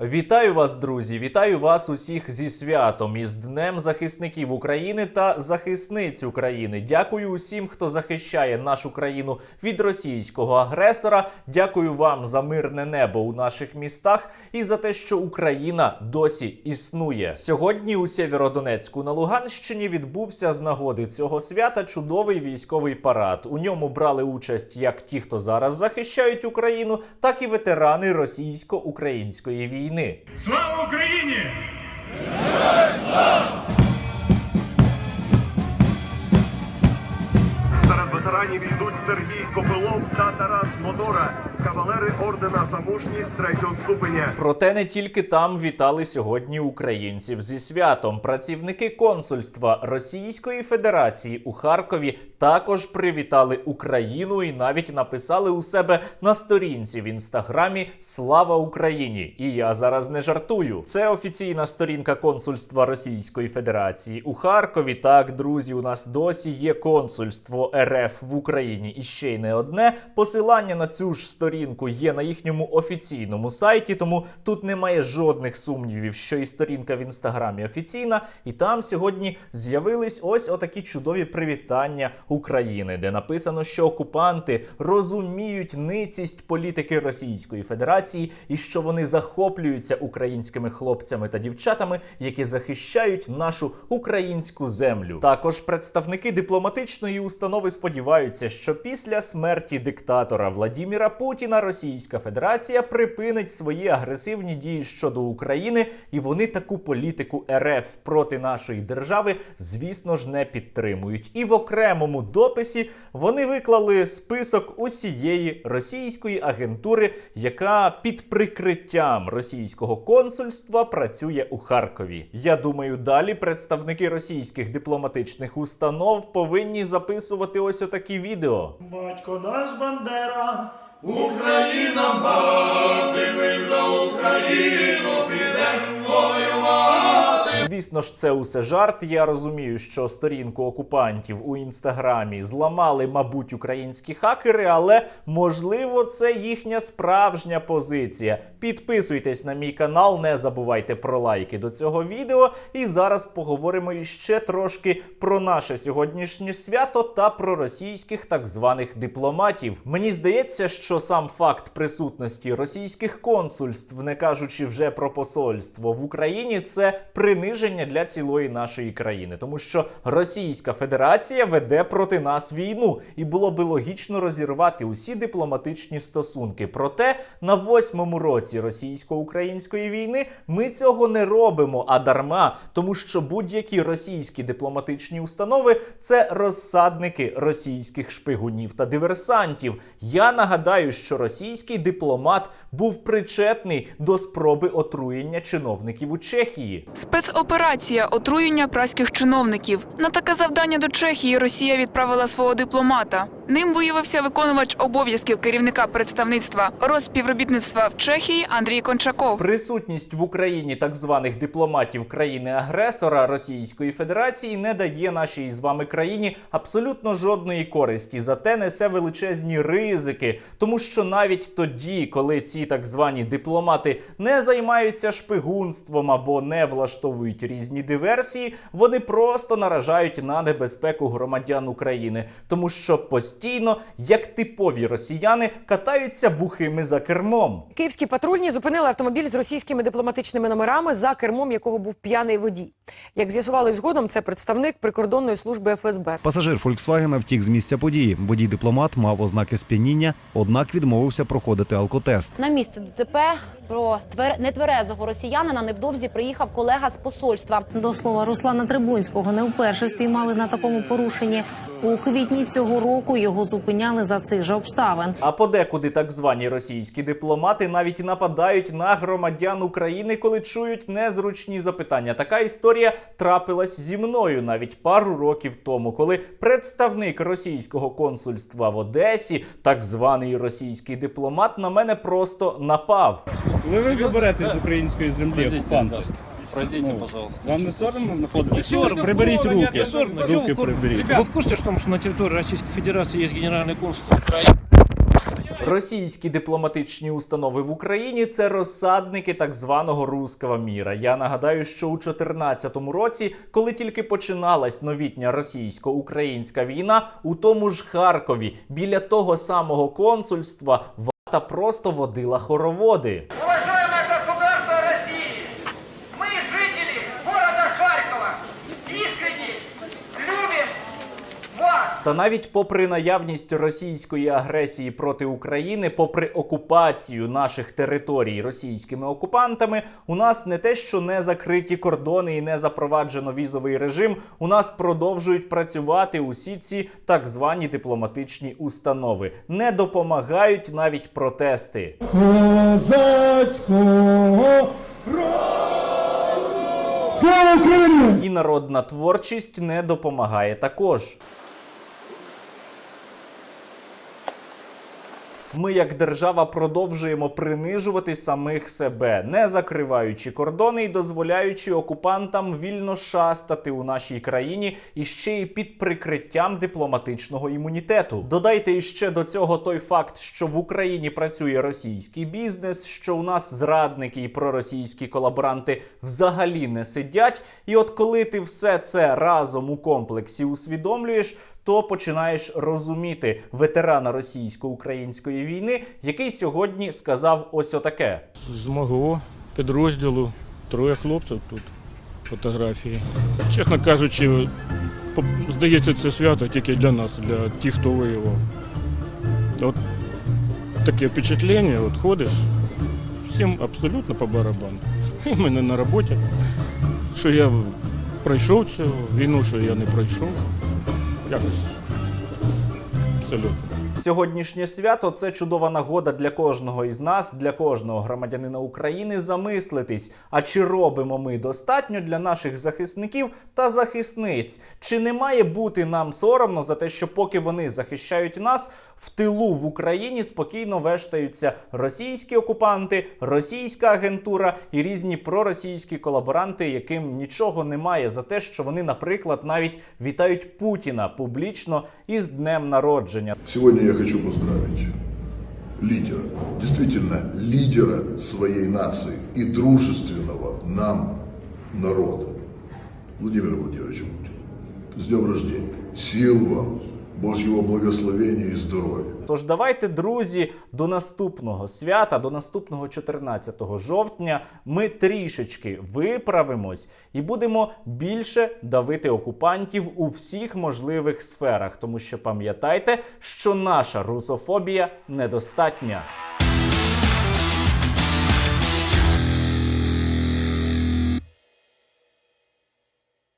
Вітаю вас, друзі! Вітаю вас усіх зі святом із Днем захисників України та захисниць України. Дякую усім, хто захищає нашу країну від російського агресора. Дякую вам за мирне небо у наших містах і за те, що Україна досі існує. Сьогодні у Сєвєродонецьку на Луганщині відбувся з нагоди цього свята чудовий військовий парад. У ньому брали участь як ті, хто зараз захищають Україну, так і ветерани російсько-української війни. Слава Україні! Серед ветеранів йдуть Сергій Копилов та Тарас Мотора, кавалери ордена за мужність третього ступеня. Проте не тільки там вітали сьогодні українців зі святом. Працівники консульства Російської Федерації у Харкові також привітали Україну і навіть написали у себе на сторінці в інстаграмі Слава Україні! І я зараз не жартую. Це офіційна сторінка консульства Російської Федерації у Харкові. Так, друзі, у нас досі є консульство РФ в Україні і ще й не одне. Посилання на цю ж сторінку є на їхньому офіційному сайті, тому тут немає жодних сумнівів, що і сторінка в інстаграмі офіційна, і там сьогодні з'явились ось отакі чудові привітання України, де написано, що окупанти розуміють ницість політики Російської Федерації і що вони захоплюються українськими хлопцями та дівчатами, які захищають нашу українську землю. Також представники дипломатичної установи сподіваються, що після смерті диктатора Владіміра Путіна Російська Федерація припинить свої агресивні дії щодо України, і вони таку політику РФ проти нашої держави, звісно ж, не підтримують. І в окремому дописі вони виклали список усієї російської агентури, яка під прикриттям російського консульства працює у Харкові. Я думаю, далі представники російських дипломатичних установ повинні записувати ось отакі відео. Батько наш Бандера, Україна мати, ми за Україну підемо. Звісно ж, це усе жарт. Я розумію, що сторінку окупантів у інстаграмі зламали, мабуть, українські хакери, але можливо, це їхня справжня позиція. Підписуйтесь на мій канал, не забувайте про лайки до цього відео. І зараз поговоримо іще трошки про наше сьогоднішнє свято та про російських так званих дипломатів. Мені здається, що сам факт присутності російських консульств, не кажучи вже про посольство в Україні, це приниження для цілої нашої країни, тому що Російська Федерація веде проти нас війну, і було би логічно розірвати усі дипломатичні стосунки. Проте на восьмому році російсько-української війни ми цього не робимо, а дарма, тому що будь-які російські дипломатичні установи це розсадники російських шпигунів та диверсантів. Я нагадаю, що російський дипломат був причетний до спроби отруєння чиновників у Чехії. Спецоперація отруєння праських чиновників. На таке завдання до Чехії Росія відправила свого дипломата. Ним виявився виконувач обов'язків керівника представництва розпівробітництва в Чехії Андрій Кончаков. Присутність в Україні так званих дипломатів країни-агресора Російської Федерації не дає нашій з вами країні абсолютно жодної користі, зате несе величезні ризики, тому що навіть тоді, коли ці так звані дипломати не займаються шпигунством або не влаштовують різні диверсії, вони просто наражають на небезпеку громадян України, тому що постійно, як типові росіяни, катаються бухими за кермом. Київські патрульні зупинили автомобіль з російськими дипломатичними номерами, за кермом якого був п'яний водій. Як з'ясували згодом, це представник прикордонної служби ФСБ. Пасажир Фольксвагена втік з місця події. Водій дипломат мав ознаки сп'яніння, однак відмовився проходити алкотест. На місце ДТП про твер... нетверезого росіянина невдовзі приїхав колега з посольства. До слова, Руслана Трибунського не вперше спіймали на такому порушенні. У квітні цього року його зупиняли за цих же обставин. А подекуди так звані російські дипломати навіть нападають на громадян України, коли чують незручні запитання. Така історія трапилась зі мною навіть пару років тому, коли представник російського консульства в Одесі, так званий російський дипломат, на мене просто напав. Коли ви заберете з української землі окупанта, Пройдите, пожалуйста. вам не соромно знаходитися? Соромно. Приберіть Ну, руки. не соромно. Чего Руки вы кур- приберіть. Вы в курсе, что, что на территории Российской Федерации есть генеральный консул Украины? Російські дипломатичні установи в Україні це розсадники так званого руского міра. Я нагадаю, що у 2014 році, коли тільки починалась новітня російсько-українська війна, у тому ж Харкові біля того самого консульства вата просто водила хороводи. Та навіть попри наявність російської агресії проти України, попри окупацію наших територій російськими окупантами, у нас не те, що не закриті кордони і не запроваджено візовий режим. У нас продовжують працювати усі ці так звані дипломатичні установи. Не допомагають навіть протести. Козацького Слава Україні! І народна творчість не допомагає також. Ми, як держава, продовжуємо принижувати самих себе, не закриваючи кордони і дозволяючи окупантам вільно шастати у нашій країні і ще й під прикриттям дипломатичного імунітету. Додайте іще до цього той факт, що в Україні працює російський бізнес, що у нас зрадники і проросійські колаборанти взагалі не сидять. І от коли ти все це разом у комплексі усвідомлюєш, то починаєш розуміти ветерана російсько-української війни, який сьогодні сказав ось отаке. З мого підрозділу троє хлопців тут фотографії. Чесно кажучи, здається, це свято тільки для нас, для тих, хто воював. От таке впечатлення, от ходиш, всім абсолютно по барабану. І мене на роботі, що я пройшов цю війну, що я не пройшов. Якось абсолютно. Сьогоднішнє свято це чудова нагода для кожного із нас, для кожного громадянина України замислитись. А чи робимо ми достатньо для наших захисників та захисниць? Чи не має бути нам соромно за те, що поки вони захищають нас, в тилу в Україні спокійно вештаються російські окупанти, російська агентура і різні проросійські колаборанти, яким нічого немає за те, що вони, наприклад, навіть вітають Путіна публічно із днем народження. Сегодня я хочу поздравить лидера, действительно лидера своей нации и дружественного нам народа, Владимира Владимировича Путина. С днем рождения. Сил вам, Божьего благословення і здоров'я. Тож давайте, друзі, до наступного свята, до наступного 14 жовтня, ми трішечки виправимось і будемо більше давити окупантів у всіх можливих сферах, тому що пам'ятайте, що наша русофобія недостатня.